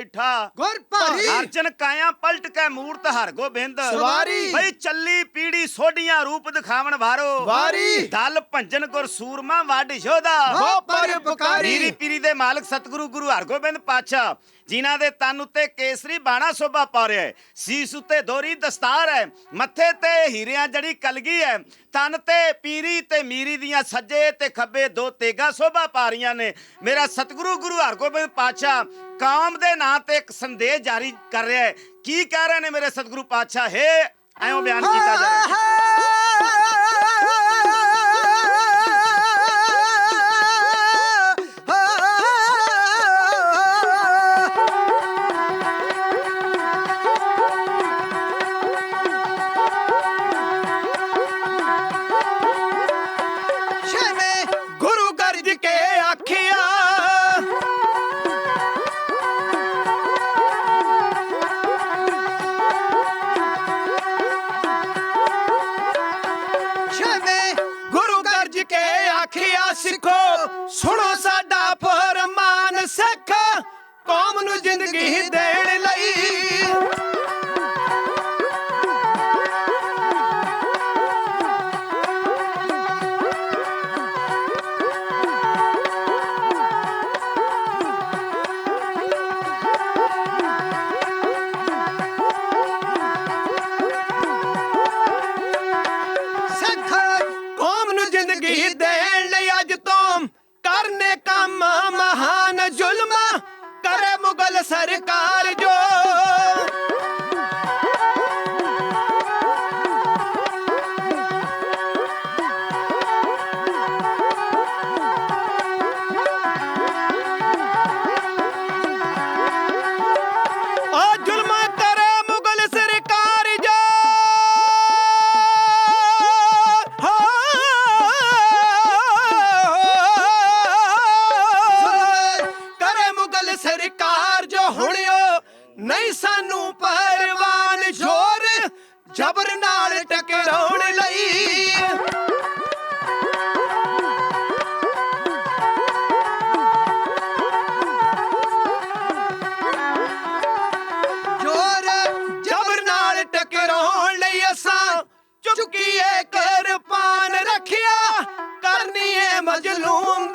ਬੈਠਾ। ਗੁਰ ਭਾਰੀ ਅਰਜਨ ਕਾਇਆ ਪਲਟ ਕੇ ਮੂਰਤ ਹਰ ਗੋਬਿੰਦ। ਸਵਾਰੀ। ਬਈ ਚੱਲੀ ਪੀੜੀ ਸੋਢੀਆਂ ਰੂਪ ਦਿਖਾਵਣ ਵਾਰੋ। ਵਾਰੀ। ਦਲ ਭੰਜਨ ਗੁਰ ਸੂਰਮਾ ਵੱਡ ਯੋਧਾ ਹੋ ਪਰਉਪਕਾਰੀ। ਪੀਰੀ ਪੀਰੀ ਦੇ ਮਾਲਕ ਸਤਿਗੁਰੂ ਗੁਰੂ ਹਰਗੋਬਿੰਦ ਪਾਤਸ਼ਾਹ ਜਿਨ੍ਹਾਂ ਦੇ ਤਨ ਉੱਤੇ ਕੇਸਰੀ ਬਾਣਾ ਸੋਭਾ ਪਾ ਰਿਹਾ ਹੈ। ਸੀਸ ਉੱਤੇ ਦੋਰੀ ਦਸਤਾਰ ਹੈ। ਮੱਥੇ ਤੇ ਹੀਰਿਆਂ ਜੜੀ ਕਲਗੀ ਹੈ। ਤਨ ਤੇ ਪੀਰੀ ਤੇ ਮੀਰੀ ਦੀਆਂ ਸੱਜੇ ਤੇ ਖੱਬੇ ਦੋ ਤੇਗਾ ਸੋਭਾ ਪਾ ਰਹੀਆਂ ਨੇ। ਮੇਰਾ ਸਤਿਗੁਰੂ ਗੁਰੂ ਹਰਗੋਬਿੰਦ ਪਾਤਸ਼ਾਹ ਕਾਮ ਦੇ ਨਾਂ ਤੇ ਇੱਕ ਸੰਦੇਸ਼ ਜਾਰੀ ਕਰ ਰਿਹਾ ਹੈ। ਕੀ ਕਹਿ ਰਹੇ ਨੇ ਮੇਰੇ ਸਤਿਗੁਰੂ ਪਾਤਸ਼ਾਹ? ਹੈ ਐਉਂ ਬਿਆਨ ਕੀਤਾ ਜਾ ਰਿਹਾ ਨਹੀਂ ਸਾਨੂੰ ਪਰਵਾਨ ਜ਼ੋਰ, ਜ਼ਬਰ ਨਾਲ ਟਕਰਾਉਣ ਲਈ। ਜੋਰ, ਜਬਰ ਨਾਲ ਟਕਰਾਉਣ ਲਈ ਅਸਾਂ ਚੁੱਕੀਏ ਕਿਰਪਾਨ ਰੱਖਿਆ, ਕਰਨੀ ਏ ਮਜਲੂਮ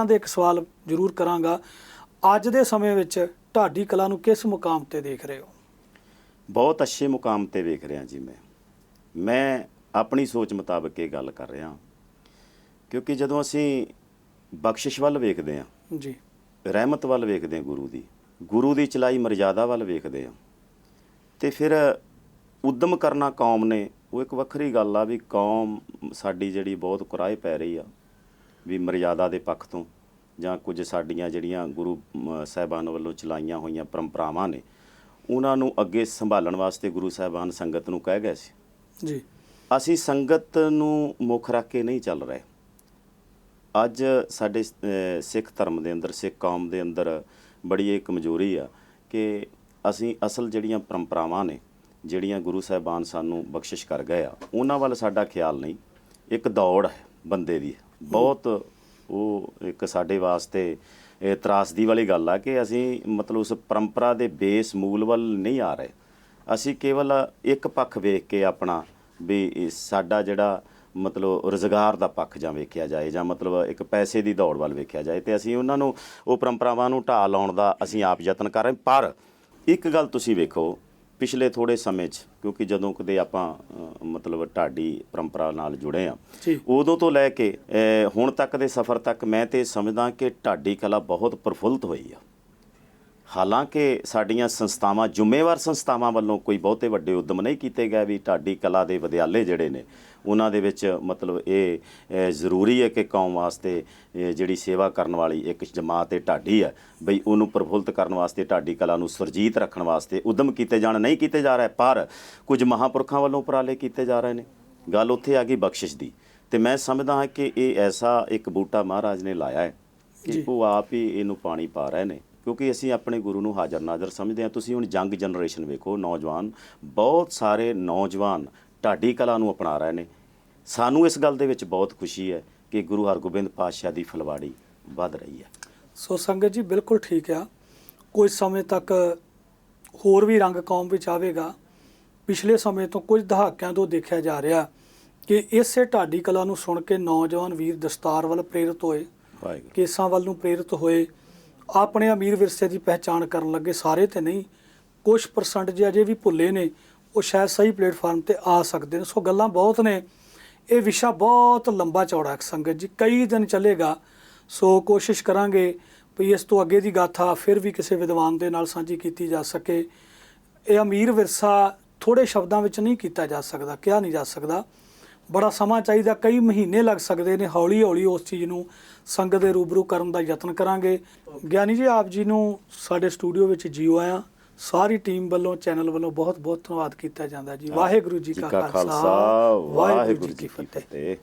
ਜਾਂਦੇ ਜਾਂਦੇ ਇੱਕ ਸਵਾਲ ਜ਼ਰੂਰ ਕਰਾਂਗਾ। ਅੱਜ ਦੇ ਸਮੇਂ ਵਿੱਚ ਢਾਡੀ ਕਲਾ ਨੂੰ ਕਿਸ ਮੁਕਾਮ ਤੇ ਦੇਖ ਰਹੇ ਹੋ? ਬਹੁਤ ਅੱਛੇ ਮੁਕਾਮ ਤੇ ਵੇਖ ਰਿਹਾ ਜੀ ਮੈਂ। ਮੈਂ ਆਪਣੀ ਸੋਚ ਮੁਤਾਬਕ ਇਹ ਗੱਲ ਕਰ ਰਿਹਾ। ਕਿਉਂਕਿ ਜਦੋਂ ਅਸੀਂ ਬਖਸ਼ਿਸ਼ ਵੱਲ ਵੇਖਦੇ ਹਾਂ ਜੀ। ਰਹਿਮਤ ਵੱਲ ਵੇਖਦੇ ਹਾਂ ਗੁਰੂ ਦੀ ਗੁਰੂ ਦੀ ਚਲਾਈ ਮਰਜ਼ਾਦਾ ਵੱਲ ਵੇਖਦੇ ਹਾਂ ਤੇ ਫਿਰ ਉਦਮ ਕਰਨਾ ਕੌਮ ਨੇ ਉਹ ਇੱਕ ਵੱਖਰੀ ਗੱਲ ਆ ਵੀ ਕੌਮ ਸਾਡੀ ਜਿਹੜੀ ਬਹੁਤ ਕੁਰਾਏ ਪੈ ਰਹੀ ਆ ਵੀ ਮਰਜ਼ਾਦਾ ਦੇ ਪੱਖ ਤੋਂ ਜਾਂ ਕੁਝ ਸਾਡੀਆਂ ਜਿਹੜੀਆਂ ਗੁਰੂ ਸਾਹਿਬਾਨ ਵੱਲੋਂ ਚਲਾਈਆਂ ਹੋਈਆਂ ਪਰੰਪਰਾਵਾਂ ਨੇ ਉਹਨਾਂ ਨੂੰ ਅੱਗੇ ਸੰਭਾਲਣ ਵਾਸਤੇ ਗੁਰੂ ਸਾਹਿਬਾਨ ਸੰਗਤ ਨੂੰ ਕਹਿ ਗਏ ਸੀ। ਜੀ। ਅਸੀਂ ਸੰਗਤ ਨੂੰ ਮੁੱਖ ਰੱਖ ਕੇ ਨਹੀਂ ਚੱਲ ਰਹੇ। ਅੱਜ ਸਾਡੇ ਸਿੱਖ ਧਰਮ ਦੇ ਅੰਦਰ ਸਿੱਖ ਕੌਮ ਦੇ ਅੰਦਰ ਬੜੀ ਇਹ ਕਮਜ਼ੋਰੀ ਆ ਕਿ ਅਸੀਂ ਅਸਲ ਜਿਹੜੀਆਂ ਪਰੰਪਰਾਵਾਂ ਨੇ ਜਿਹੜੀਆਂ ਗੁਰੂ ਸਾਹਿਬਾਨ ਸਾਨੂੰ ਬਖਸ਼ਿਸ਼ ਕਰ ਗਏ ਆ ਉਹਨਾਂ ਵੱਲ ਸਾਡਾ ਖਿਆਲ ਨਹੀਂ। ਇੱਕ ਦੌੜ ਹੈ ਬੰਦੇ ਦੀ। ਬਹੁਤ ਉਹ ਇੱਕ ਸਾਡੇ ਵਾਸਤੇ, ਇਹ ਤਰਾਸਦੀ ਵਾਲੀ ਗੱਲ ਆ ਕਿ ਅਸੀਂ ਮਤਲਬ ਉਸ ਪਰੰਪਰਾ ਦੇ ਬੇਸ ਮੂਲ ਵੱਲ ਨਹੀਂ ਆ ਰਹੇ। ਅਸੀਂ ਕੇਵਲ ਇੱਕ ਪੱਖ ਵੇਖ ਕੇ ਆਪਣਾ ਵੀ ਸਾਡਾ ਜਿਹੜਾ ਮਤਲਬ ਰੋਜ਼ਗਾਰ ਦਾ ਪੱਖ ਜਾਂ ਵੇਖਿਆ ਜਾਏ ਜਾਂ ਮਤਲਬ ਇੱਕ ਪੈਸੇ ਦੀ ਦੌੜ ਵੱਲ ਵੇਖਿਆ ਜਾਏ ਤੇ ਅਸੀਂ ਉਹਨਾਂ ਨੂੰ ਉਹ ਪਰੰਪਰਾਵਾਂ ਨੂੰ ਢਾਹ ਲਾਉਣ ਦਾ ਅਸੀਂ ਆਪ ਯਤਨ ਕਰ ਰਹੇ ਪਰ ਇੱਕ ਗੱਲ ਤੁਸੀਂ ਵੇਖੋ ਪਿਛਲੇ ਥੋੜੇ ਸਮੇਂ 'ਚ ਕਿਉਂਕਿ ਜਦੋਂ ਕਦੇ ਆਪਾਂ ਮਤਲਬ ਢਾਡੀ ਪਰੰਪਰਾ ਨਾਲ ਜੁੜੇ ਆ। ਉਦੋਂ ਤੋਂ ਲੈ ਕੇ ਹੁਣ ਤੱਕ ਦੇ ਸਫ਼ਰ ਤੱਕ ਮੈਂ ਤੇ ਸਮਝਦਾ ਕਿ ਢਾਡੀ ਕਲਾ ਬਹੁਤ ਪ੍ਰਫੁੱਲਤ ਹੋਈ ਆ ਹਾਲਾਂਕਿ ਸਾਡੀਆਂ ਸੰਸਥਾਵਾਂ ਜ਼ਿੰਮੇਵਾਰ ਸੰਸਥਾਵਾਂ ਵੱਲੋਂ ਕੋਈ ਬਹੁਤੇ ਵੱਡੇ ਉਦਮ ਨਹੀਂ ਕੀਤੇ ਗਏ ਵੀ ਢਾਡੀ ਕਲਾ ਦੇ ਵਿਦਿਆਲੇ ਜਿਹੜੇ ਨੇ ਉਹਨਾਂ ਦੇ ਵਿੱਚ ਮਤਲਬ ਇਹ ਜ਼ਰੂਰੀ ਹੈ ਕਿ ਕੌਮ ਵਾਸਤੇ ਜਿਹੜੀ ਸੇਵਾ ਕਰਨ ਵਾਲੀ ਇੱਕ ਜਮਾਤ ਇਹ ਢਾਡੀ ਹੈ ਬਈ ਉਹਨੂੰ ਪ੍ਰਫੁੱਲਤ ਕਰਨ ਵਾਸਤੇ ਢਾਡੀ ਕਲਾ ਨੂੰ ਸੁਰਜੀਤ ਰੱਖਣ ਵਾਸਤੇ ਉਦਮ ਕੀਤੇ ਜਾਣ ਨਹੀਂ ਕੀਤੇ ਜਾ ਰਹੇ ਪਰ ਕੁਝ ਮਹਾਪੁਰਖਾਂ ਵੱਲੋਂ ਉਪਰਾਲੇ ਕੀਤੇ ਜਾ ਰਹੇ ਨੇ। ਗੱਲ ਉੱਥੇ ਆ ਗਈ ਬਖਸ਼ਿਸ਼ ਦੀ। ਤੇ ਮੈਂ ਸਮਝਦਾ ਹਾਂ ਕਿ ਇਹ ਐਸਾ ਇੱਕ ਬੂਟਾ ਮਹਾਰਾਜ ਨੇ ਲਾਇਆ ਹੈ ਕਿ। ਉਹ ਆਪ ਹੀ ਇਹਨੂੰ ਪਾਣੀ ਪਾ ਰਹੇ ਨੇ। ਕਿਉਂਕਿ ਅਸੀਂ ਆਪਣੇ ਗੁਰੂ ਨੂੰ ਹਾਜ਼ਰ ਨਾਜ਼ਰ ਸਮਝਦੇ ਹਾਂ। ਤੁਸੀਂ ਹੁਣ ਯੰਗ ਜਨਰੇਸ਼ਨ ਵੇਖੋ ਨੌਜਵਾਨ ਬਹੁਤ ਸਾਰੇ ਨੌਜਵਾਨ ਢਾਡੀ ਕਲਾ ਨੂੰ ਅਪਣਾ ਰਹੇ ਨੇ। ਸਾਨੂੰ ਇਸ ਗੱਲ ਦੇ ਵਿੱਚ ਬਹੁਤ ਖੁਸ਼ੀ ਹੈ ਕਿ ਗੁਰੂ ਹਰਗੋਬਿੰਦ ਪਾਤਸ਼ਾਹ ਦੀ ਫਲਵਾੜੀ ਵੱਧ ਰਹੀ ਹੈ। ਸੋ ਸੰਗਤ ਜੀ ਬਿਲਕੁਲ ਠੀਕ ਆ। ਕੁਝ ਸਮੇਂ ਤੱਕ ਹੋਰ ਵੀ ਰੰਗ ਕੌਮ ਵਿੱਚ ਆਵੇਗਾ। ਪਿਛਲੇ ਸਮੇਂ ਤੋਂ ਕੁਝ ਦਹਾਕਿਆਂ ਤੋਂ ਦੇਖਿਆ ਜਾ ਰਿਹਾ ਕਿ ਇਸੇ ਢਾਡੀ ਕਲਾ ਨੂੰ ਸੁਣ ਕੇ ਨੌਜਵਾਨ ਵੀਰ ਦਸਤਾਰ ਵੱਲ ਪ੍ਰੇਰਿਤ ਹੋਏ ਕੇਸਾਂ ਵੱਲ ਨੂੰ ਪ੍ਰੇਰਿਤ ਹੋਏ। ਆਪਣੇ ਅਮੀਰ ਵਿਰਸੇ ਦੀ ਪਹਿਚਾਣ ਕਰਨ ਲੱਗੇ ਸਾਰੇ ਤੇ ਨਹੀਂ ਕੁਝ ਪਰਸੈਂਟ ਜੇ ਅਜੇ ਵੀ ਭੁੱਲੇ ਨੇ ਉਹ ਸ਼ਾਇਦ ਸਹੀ ਪਲੇਟਫਾਰਮ ਤੇ ਆ ਸਕਦੇ ਨੇ। ਸੋ ਗੱਲਾਂ ਬਹੁਤ ਨੇ। ਇਹ ਵਿਸ਼ਾ ਬਹੁਤ ਲੰਬਾ ਚੌੜਾ ਹੈ ਸੰਗਤ ਜੀ। ਕਈ ਦਿਨ ਚੱਲੇਗਾ, ਸੋ ਕੋਸ਼ਿਸ਼ ਕਰਾਂਗੇ ਵੀ ਇਸ ਤੋਂ ਅੱਗੇ ਦੀ ਗਾਥਾ ਫਿਰ ਵੀ ਕਿਸੇ ਵਿਦਵਾਨ ਦੇ ਨਾਲ ਸਾਂਝੀ ਕੀਤੀ ਜਾ ਸਕੇ। ਇਹ ਅਮੀਰ ਵਿਰਸਾ ਥੋੜੇ ਸ਼ਬਦਾਂ ਵਿੱਚ ਨਹੀਂ ਕੀਤਾ ਜਾ ਸਕਦਾ, ਕਿਹਾ ਨਹੀਂ ਜਾ ਸਕਦਾ। ਬੜਾ ਸਮਾਂ ਚਾਹੀਦਾ, ਕਈ ਮਹੀਨੇ ਲੱਗ ਸਕਦੇ ਨੇ। ਹੌਲੀ ਹੌਲੀ ਉਸ ਚੀਜ਼ ਨੂੰ ਸੰਗਤ ਦੇ ਰੂਬਰੂ ਕਰਨ ਦਾ ਯਤਨ ਕਰਾਂਗੇ। ਗਿਆਨੀ ਜੀ, ਆਪ ਜੀ ਨੂੰ ਸਾਡੇ ਸਟੂਡੀਓ ਵਿੱਚ ਜੀਓ ਆਇਆ। ਸਾਰੀ ਟੀਮ ਵੱਲੋਂ ਚੈਨਲ ਵੱਲੋਂ ਬਹੁਤ ਬਹੁਤ ਧੰਨਵਾਦ ਕੀਤਾ ਜਾਂਦਾ ਜੀ। ਵਾਹਿਗੁਰੂ ਜੀ ਕਾ ਖਾਲਸਾ ਵਾਹਿਗੁਰੂ ਜੀ ਕੀ ਫਤਿਹ।